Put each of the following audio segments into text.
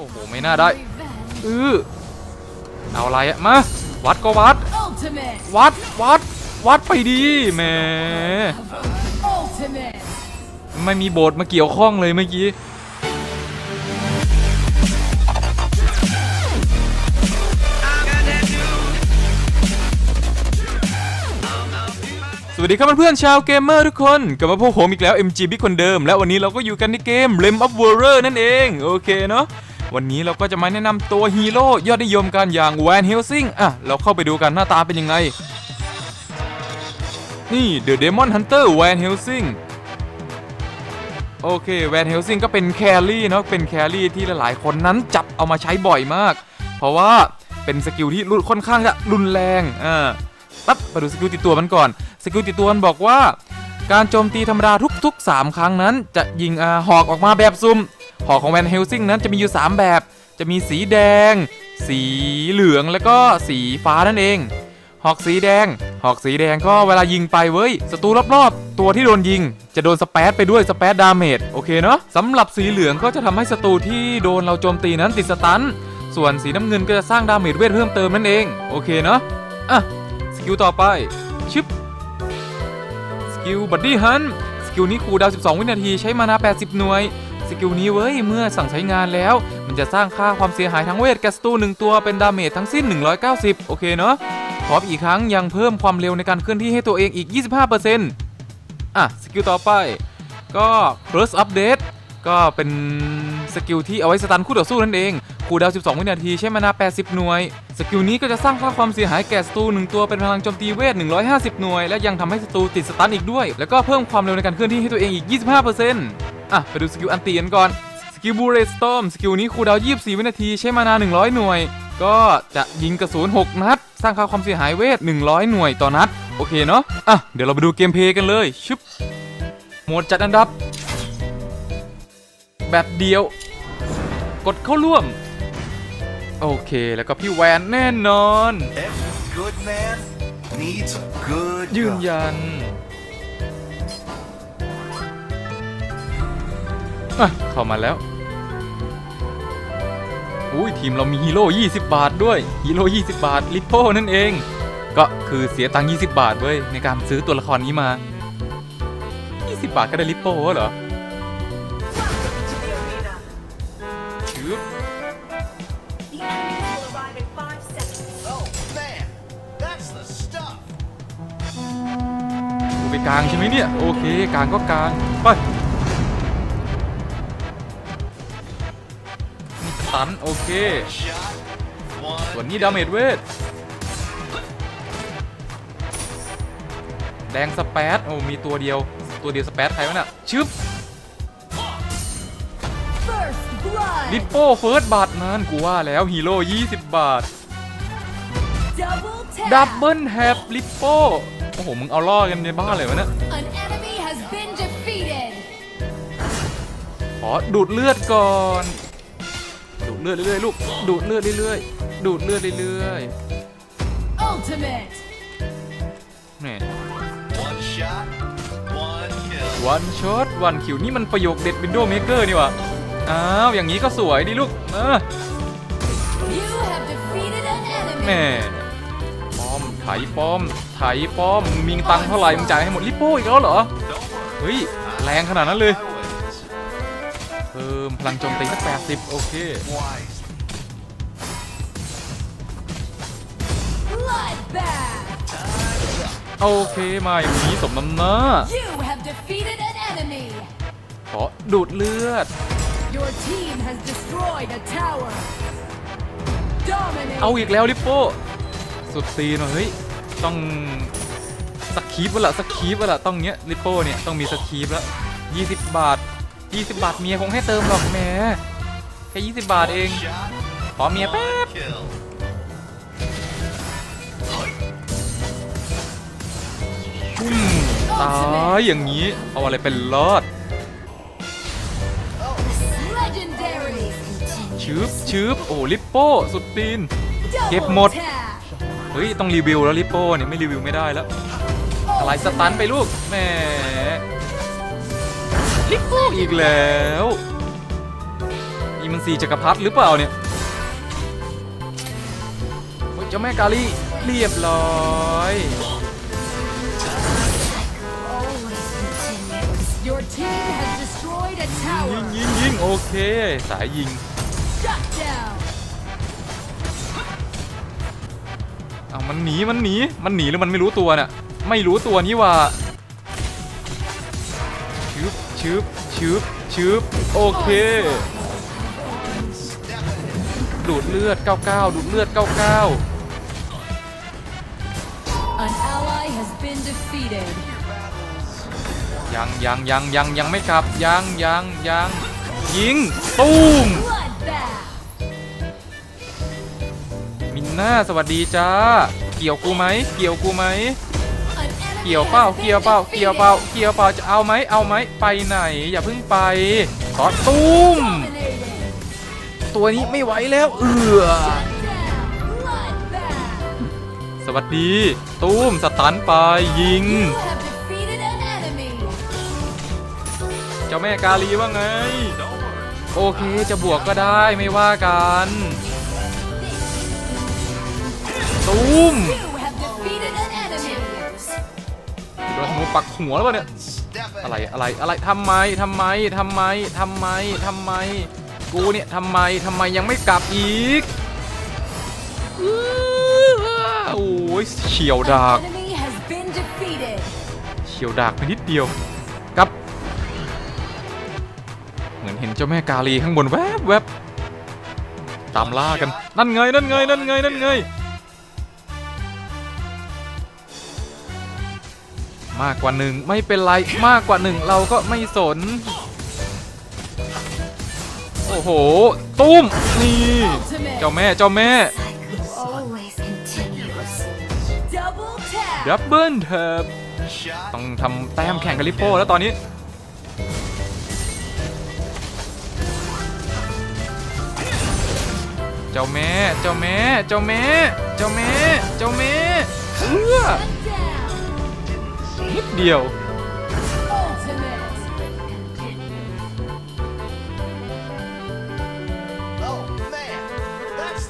อ้โห ไม่น่าได้ อือเอาอะไรอะมา วัดก็วัด วัด วัด วัดไปดีแหม Ultimate! ไม่มีโบสถ์มาเกี่ยวข้องเลยเมื่อกี้สวัสดีครับเพื่อนๆชาวเกมเมอร์ทุกคนกลับมาพบผมอีกแล้ว MGB คนเดิม และวันนี้เราก็อยู่กันในเกม Lem of Warrior นั่นเอง โอเคเนาะ วันนี้เราก็จะมาแนะนำตัวฮีโร่ยอดนิยมกันอย่าง Van Helsing อะเราเข้าไปดูกันหน้าตาเป็นยังไง นี่ The Demon Hunter Van Helsing โอเคแวนเฮลซิงก็เป็นแครี่เนาะเป็นแครี่ที่หลายๆ คนนั้นจับเอามาใช้บ่อยมาก เพราะว่าเป็นสกิลที่รุนค่อนข้างจะรุนแรงอ่าปั๊บมาดูสกิลติดตัวมันก่อน สกิลติดตัวมันบอกว่า การโจมตีธรรมดาทุกๆ 3 ครั้งนั้น จะยิงอาหอกออกมาแบบซุ่ม หอกของแวนเฮลซิงนั้นจะมีอยู่ 3 แบบ จะมีสีแดง สีเหลืองแล้วก็สีฟ้านั่นเอง หอกสีแดง หอกสีแดงก็เวลายิงไปเว้ยศัตรูรอบๆ ตัวที่โดนยิง จะโดนสเปซไปด้วยสเปซดาเมจโอเคเนาะสำหรับสีเหลืองก็จะทำให้ศัตรูที่โดนเราโจมตีนั้นติดสตันส่วนสีน้ำเงินก็จะสร้างดาเมจเวทเพิ่มเติมนั่นเองโอเคเนาะอะสกิลต่อไปชึบสกิลบัดดี้ฮันสกิลนี้คูดาว 12 วินาทีใช้มานา 80 หน่วย สกิลนี้เว้ยเมื่อสั่งใช้งานแล้ว มันจะสร้างค่าความเสียหายทั้งเวทแกบศัตรูหนึ่งตัวเป็นดาเมจทั้งสิ้น 190 โอเคเนาะพร้อมอีกครั้งยังเพิ่มความเร็วในการเคลื่อนที่ให้ตัวเองอีก 25%อะสกิลต่อไปก็ Burst Update ก็เป็นสกิลที่เอาไว้สตันคู่ต่อสู้นั่นเอง คูดาว 12 วินาทีใช้มานา 80 หน่วย สกิลนี้ก็จะสร้างค่าความเสียหายแก่ศัตรูหนึ่งตัวเป็นพลังโจมตีเวท 150 หน่วย และยังทำให้ศัตรูติดสตันอีกด้วย แล้วก็เพิ่มความเร็วในการเคลื่อนที่ให้ตัวเองอีก 25% อะ ไปดูสกิลอันตีกันก่อน สกิลบูเรสตอมสกิลนี้คูลดาวน์24 วินาที ใช้มานา 100 หน่วย ก็จะยิงกระสุน 6 นัด สร้างค่าความเสียหายเวท 100 หน่วยต่อนัด โอเคเนาะ อะ เดี๋ยวเราไปดูเกมเพลย์กันเลย ชึบ โหมดจัดอันดับ แบบเดียว กดเข้าร่วม โอเค แล้วก็พี่แวนแน่นอน Every good man needs a good ยืน gun. ยัน อะเข้ามาแล้วอุ้ยทีมเรามีฮีโร่20 บาทด้วยฮีโร่20 บาท ลิปโป้นั่นเอง ก็คือเสียตังค์20 บาทเว้ยในการซื้อตัวละครนี้มา 20 บาทก็ได้ลิปโป้เหรอชึบ The enemy will arrive in five seconds. Oh man, that's the stuff. กูไปกลางใช่ไหมเนี่ย โอเคกลางก็กลางไป ตัน โอเค ส่วนนี้ดาเมจเวท แดงสเปซโอ้มีตัวเดียว ตัวเดียวสเปซใครวะน่ะ ชึบลิปโป้เฟิร์สบาทนั้นกูว่าแล้วฮีโร่20 บาท ดับเบิลแฮปลิปโป้โอ้โห มึงเอาล่อกันในบ้านเลยวะเนี่ยขอดูดเลือดก่อน เลือดเรื่อยๆลูกดูดเลือดเรื่อยๆดูดเลือดเรื่อย Ultimate! ๆแหม One shot. One kill. วันช็อตวันคิวนี่มันประโยคเด็ดวินโดว์เมเกอร์นี่หวะอ้าวอย่างนี้ก็สวยดีลูกเออ You have defeated an แหม่ enemy! ป้อมไถป้อมไถป้อมมึงมีตังค์เท่าไหร่มึงจ่ายให้หมดลิปโป้อีกแล้วเหรอ Don't worry. เฮ้ย แรงขนาดนั้นเลย Highways. เพิ่มพลังโจมตีสักแปดสิบโอเค Wise. Bloodbath! โอเคมาอย่างนี้สมน้ำหน้า You have defeated an enemy! ขอดูดเลือด Your team has destroyed a tower! เอา Dominate! อีกแล้วลิปโป้สุดตีนว่ะเฮ้ยต้องสกีปวะละสกีปวะละต้องเนี้ยลิปโป้เนี่ยต้องมีสกีปแล้ว20บาท 20 บาทเมียคงให้เติมหรอกแหม่แค่20 บาทเอง Shot. ขอเมียแป๊บ One kill. อืมตายอย่างนี้ เอาอะไรเป็นรอด Legendary! ชืบชืบโอ้ลิปโป้ สุดตีน Get Double mod. tap! เฮ้ย ต้องรีวิวแล้วลิปโป้เนี่ยไม่รีวิวไม่ได้แล้วอะไรสตันไปลูกแหม ลิปโป้อีกแล้วนี่นี่มันสีจักรพรรดิหรือเปล่าเนี่ยโอ้ยเจ้าแม่กาลีเรียบร้อย Your team has destroyed a ยิง tower. ยิงยิงโอเค สายยิง Shut down. เอามันหนีมันหนีมันหนีแล้วมันไม่รู้ตัวน่ะไม่รู้ตัวนี่หว่า ชึบชึบชึบชึบโอเค ดูดเลือด 99 ดูดเลือด99 An ally has been defeated. ยังยังยังยังยังไม่กลับ ยังยังยังยิงตูม Bloodbath. มินน่าสวัสดีจ้า เกี่ยวกูไหม เกี่ยวกูไหม An enemy เกี่ยวเปล่าเกี่ยวเปล่าเกี่ยวเปล่าเกี่ยวเปล่าจะเอาไหมเอาไหมไปไหน อย่าเพิ่งไปขอตูมตัวนี้ไม่ไหวแล้วเอือสวัสดีตูมสตันไปยิง เจ้าแม่กาลีว่าไง โอเคจะบวกก็ได้ไม่ว่ากันตูม นธนูปักหัวแล้วเปล่าเนี่ยอะไรอะไรอะไรทำไมทำไมทำไมทำไมทำไม กูเนี่ยทำไมทำไมยังไม่กลับอีกโอ้ยเฉียวดากเฉียวดากไปนิดเดียวกับ เหมือนเห็นเจ้าแม่กาลีข้างบนแวบแวบตามล่ากันนั่นไงนั่นไงนั่นไงนั่นไง มากกว่าหนึ่งไม่เป็นไรมากกว่าหนึ่งเราก็ไม่สน โอ้โห ตุ้ม นี่ เจ้าแม่เจ้าแม่ ดับเบิลเทิบ shot. ต้องทำแต้มแข่งกับลิโป้แล้วตอนนี้ เจ้าแม่ เจ้าแม่ เจ้าแม่ เจ้าแม่ เจ้าแม่เอื้อ เดียว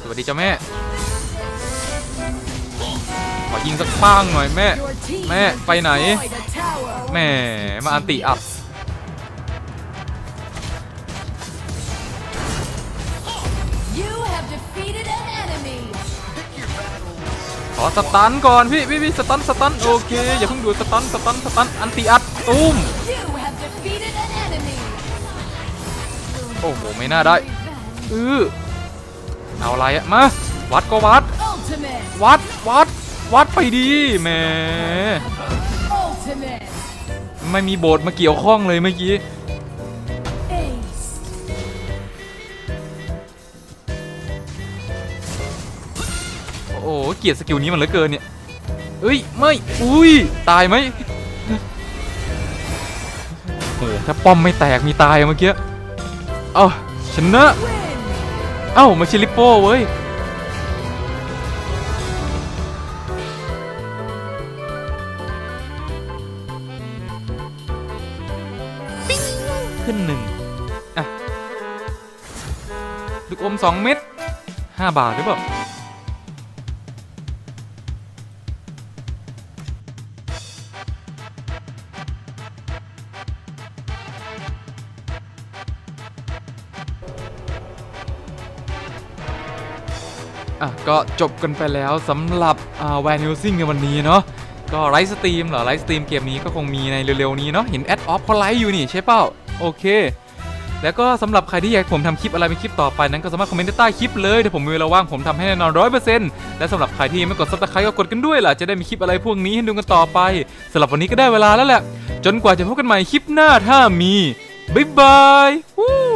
สวัสดีเจ้าแม่ ขอยิงสักป้างหน่อยแม่ แม่ ไปไหน แม่ มาอันติอัพ อสตันก่อนพี่พี่พี่สตันสตันโอเคอย่าเพิ่งดูสตันสตันสตันอันติอัพตุ้มโอ้โหไม่น่าได้อือเอาอะไรอะมาวัดก็วัด วัดวัดวัดไปดีแหม Ultimate. ไม่มีโบสถ์มาเกี่ยวข้องเลยเมื่อกี้ โอ้โหเกลียดสกิลนี้มันเหลือเกินเนี่ยเอ้ยไม่อุ้ยตายไหมโอ้ถ้าป้อมไม่แตกมีตายเมื่อกี้เอ้าชนะเอ้ามาชิลิโป้เว้ยขึ้นหนึ่งอะลูกอมสองเม็ดห้าบาทหรือเปล่า อะก็จบกันไปแล้วสำหรับแวนิลซิงในวันนี้เนาะก็ไลฟ์สตรีมเหรอไลฟ์สตรีมเกมนี้ก็คงมีในเร็วๆนี้เนาะเห็นแอดออฟเขาไลฟ์อยู่นี่ใช่เปล่าโอเค แล้วก็สำหรับใครที่อยากผมทำคลิปอะไรเป็นคลิปต่อไปนั้นก็สามารถคอมเมนต์ใต้คลิปเลยเดี๋ยวผมมีเวลาว่างผมทำให้แน่นอนร้อยเปอร์เซ็นต์และสำหรับใครที่ยังไม่กดซับสไครต์ก็กดกันด้วยล่ะจะได้มีคลิปอะไรพวกนี้ให้ดูกันต่อไปสำหรับวันนี้ก็ได้เวลาแล้วแหละจนกว่าจะพบกันใหม่คลิปหน้าถ้ามีบ๊ายบายวู้